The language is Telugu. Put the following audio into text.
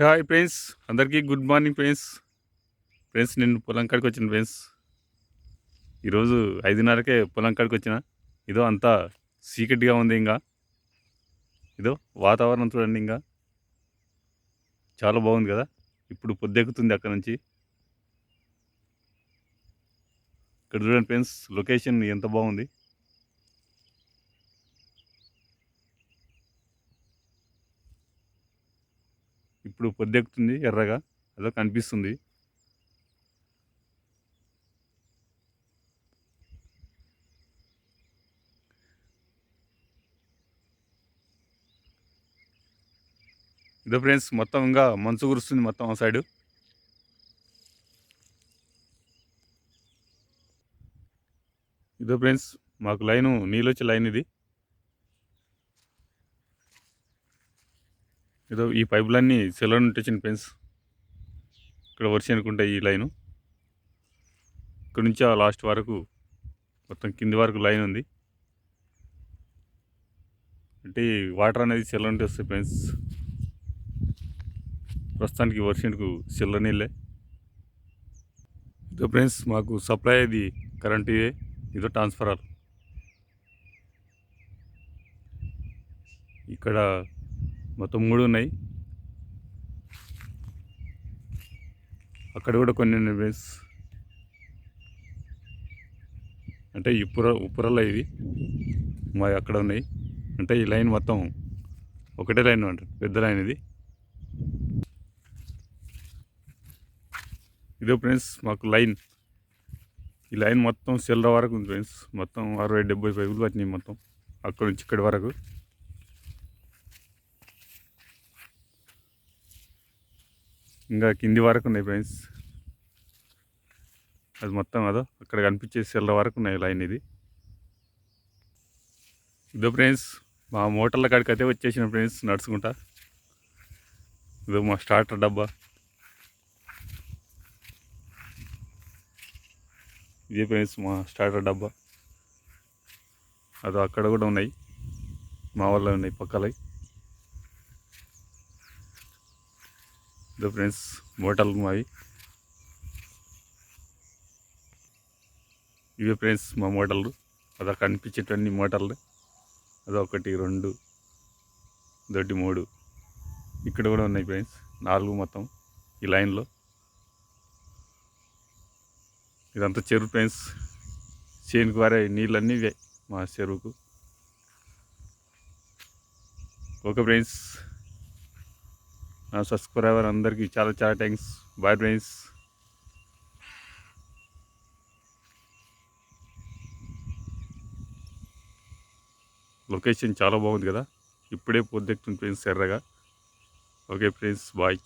Hi friends. అందరికీ గుడ్ మార్నింగ్ ఫ్రెండ్స్. ఫ్రెండ్స్ నేను పొలం కాడికి వచ్చిన ఫ్రెండ్స్. ఈరోజు ఐదున్నరకే పొలం కాడికి వచ్చిన. ఇదో అంతా సీక్రెట్గా ఉంది ఇంకా. ఇదో వాతావరణం చూడండి ఇంకా. చాలా బాగుంది కదా. ఇప్పుడు పొద్దెక్కుతుంది అక్కడ నుంచి. ఇక్కడ చూడండి ఫ్రెండ్స్ లొకేషన్ ఎంత బాగుంది. ఇప్పుడు పొద్దెక్కుతుంది ఎర్రగా అదో కనిపిస్తుంది. ఇదో ఫ్రెండ్స్ మొత్తం ఇంకా మంచు కురుస్తుంది మొత్తం ఆ సైడు. ఇదో ఫ్రెండ్స్ మాకు లైను నీళ్ళు వచ్చే లైన్ ఇది. ఏదో ఈ పైపులన్నీ సెలవు నుండి వచ్చిన పెన్స్. ఇక్కడ వర్షం అనుకుంటే ఈ లైను. ఇక్కడ నుంచి ఆ లాస్ట్ వరకు మొత్తం కింది వరకు లైన్ ఉంది. అంటే వాటర్ అనేది సెల్ల నుండి వస్తాయి పెన్స్. ప్రస్తుతానికి వర్షంకు సెల్ల నీళ్ళే. ఇదో ఫ్రెండ్స్ మాకు సప్లై అది కరెంట్ ఇదే ఇదో ట్రాన్స్ఫరార్ ఇక్కడ మొత్తం మూడు ఉన్నాయి. అక్కడ కూడా కొన్ని ఉన్నాయి ఫ్రెండ్స్. అంటే ఉప్పుర ఉప్పురల్ల ఇవి మా అక్కడ ఉన్నాయి. అంటే ఈ లైన్ మొత్తం ఒకటే లైన్ అంట పెద్ద లైన్ ఇది. ఇదో ఫ్రెండ్స్ మాకు లైన్. ఈ లైన్ మొత్తం సెల్ర వరకు ఉంది ఫ్రెండ్స్. మొత్తం అరవై డెబ్బై పైపులు వచ్చినాయి మొత్తం. అక్కడ నుంచి ఇక్కడి వరకు. ఇంకా కింది వరకు ఉన్నాయి ఫ్రెండ్స్ అది మొత్తం అదో అక్కడ కనిపించే సెల్ల వరకు ఉన్నాయి లైన్ ఇది. ఇదో ఫ్రెండ్స్ మా మోటార్ల కాడికి అయితే వచ్చేసిన ఫ్రెండ్స్ నడుచుకుంటా. ఇదో మా స్టార్టర్ డబ్బా. ఇదే ఫ్రెండ్స్ మా స్టార్టర్ డబ్బా. అదో అక్కడ కూడా ఉన్నాయి. మా వాళ్ళ ఉన్నాయి పక్కలవి ఇదో ఫ్రెండ్స్ మోటార్లు మావి. ఇవే ఫ్రెండ్స్ మా మోటార్లు అదో కనిపించేటువంటి మోటార్లు అదో ఒకటి రెండు దొడ్డి మూడు. ఇక్కడ కూడా ఉన్నాయి ఫ్రెండ్స్ నాలుగు మొత్తం ఈ లైన్లో. ఇదంతా చెరువు ఫ్రెండ్స్. చేనుకు వారే నీళ్ళన్నీ ఇవే మా చెరువుకు. Okay friends. నా సబ్స్క్రైబర్ అందరికీ చాలా చాలా థ్యాంక్స్ బాయ్ ఫ్రెండ్స్. లొకేషన్ చాలా బాగుంది కదా? ఇప్పుడే పొద్దుతుంది ఫ్రెండ్స్ ఎర్రగా. Okay friends bye.